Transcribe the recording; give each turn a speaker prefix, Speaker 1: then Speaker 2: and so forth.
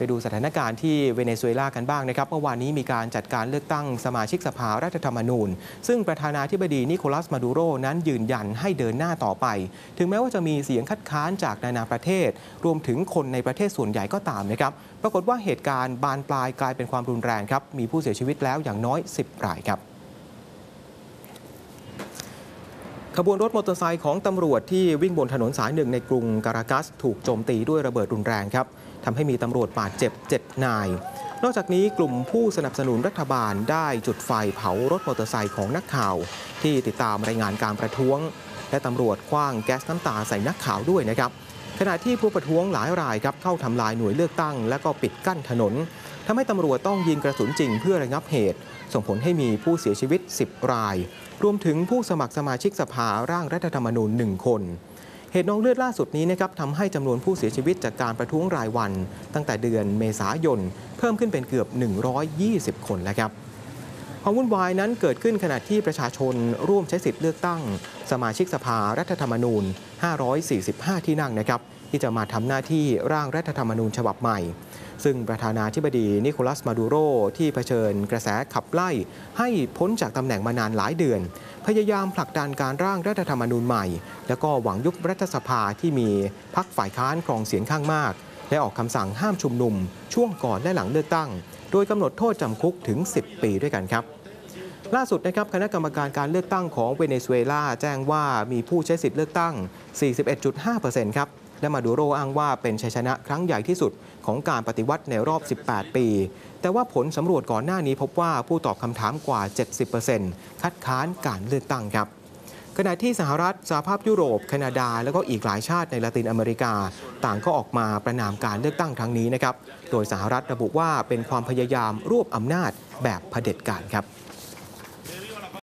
Speaker 1: ไปดูสถานการณ์ที่เวเนซุเอลากันบ้างนะครับ เมื่อวานนี้มีการจัดการเลือกตั้งสมาชิกสภารัฐธรรมนูญ ซึ่งประธานาธิบดีนิโคลัสมาดูโรนั้นยืนยันให้เดินหน้าต่อไป ถึงแม้ว่าจะมีเสียงคัดค้านจากนานาประเทศ รวมถึงคนในประเทศส่วนใหญ่ก็ตามนะครับ ปรากฏว่าเหตุการณ์บานปลายกลายเป็นความรุนแรงครับ มีผู้เสียชีวิตแล้วอย่างน้อย 10 รายครับ ขบวนรถมอเตอร์ไซค์ของตำรวจที่วิ่งบนถนนสายหนึ่งในกรุงการากัส ถูกโจมตีด้วยระเบิดรุนแรงครับทำให้มีตำรวจบาดเจ็บ 7 นาย นอกจากนี้กลุ่มผู้สนับสนุนรัฐบาลได้จุดไฟเผารถมอเตอร์ไซค์ของนักข่าว ที่ติดตามรายงานการประท้วง และตำรวจคว้างแก๊สน้ำตาใส่นักข่าวด้วยนะครับ ขณะที่ผู้ประท้วงหลายรายครับเข้าทำลายหน่วยเลือกตั้ง และก็ปิดกั้นถนนทำให้ตำรวจต้องยิงกระสุนจริงเพื่อระงับเหตุ ส่งผลให้มีผู้เสียชีวิต 10 ราย รวมถึงผู้สมัครสมาชิกสภาร่างรัฐธรรมนูญ1 คน เหตุน้องเลือดล่าสุดนี้นะครับทำให้จำนวนผู้เสียชีวิตจากการประท้วงรายวัน ตั้งแต่เดือนเมษายน เพิ่มขึ้นเป็นเกือบ 120 คนแล้วครับ ความวุ่นวายนั้นเกิดขึ้นขณะที่ประชาชนร่วมใช้สิทธิ์เลือกตั้ง สมาชิกสภารัฐธรรมนูญ 545 ที่นั่งนะครับ ที่จะมาทำหน้าที่ร่างรัฐธรรมนูญฉบับใหม่ ซึ่งประธานาธิบดีนิโคลัสมาดูโรที่เผชิญกระแสขับไล่ ให้พ้นจากตำแหน่งมานานหลายเดือน พยายามผลักดันการร่างรัฐธรรมนูญใหม่ แล้วก็หวังยุบรัฐสภาที่มีพักฝ่ายค้านครองเสียงข้างมาก และออกคำสั่งห้ามชุมนุม ช่วงก่อนและหลังเลือกตั้ง โดยกำหนดโทษจำคุกถึง 10 ปีด้วยกันครับล่าสุดนะครับคณะกรรมการการเลือกตั้งของเวเนซุเอลาแจ้งว่ามีผู้ใช้สิทธิ์เลือกตั้ง 41.5%ครับ และมาดูโรอ้างว่าเป็นชัยชนะครั้งใหญ่ที่สุดของการปฏิวัติในรอบ 18 ปี แต่ว่าผลสำรวจก่อนหน้านี้พบว่าผู้ตอบคำถามกว่า 70%คัดค้านการเลือกตั้งครับ ขณะที่สหรัฐสหภาพยุโรป แคนาดา และก็อีกหลายชาติในละตินอเมริกา ต่างก็ออกมาประนามการเลือกตั้งครั้งนี้นะครับ โดยสหรัฐระบุว่าเป็นความพยายามรวบอำนาจแบบเผด็จการครับ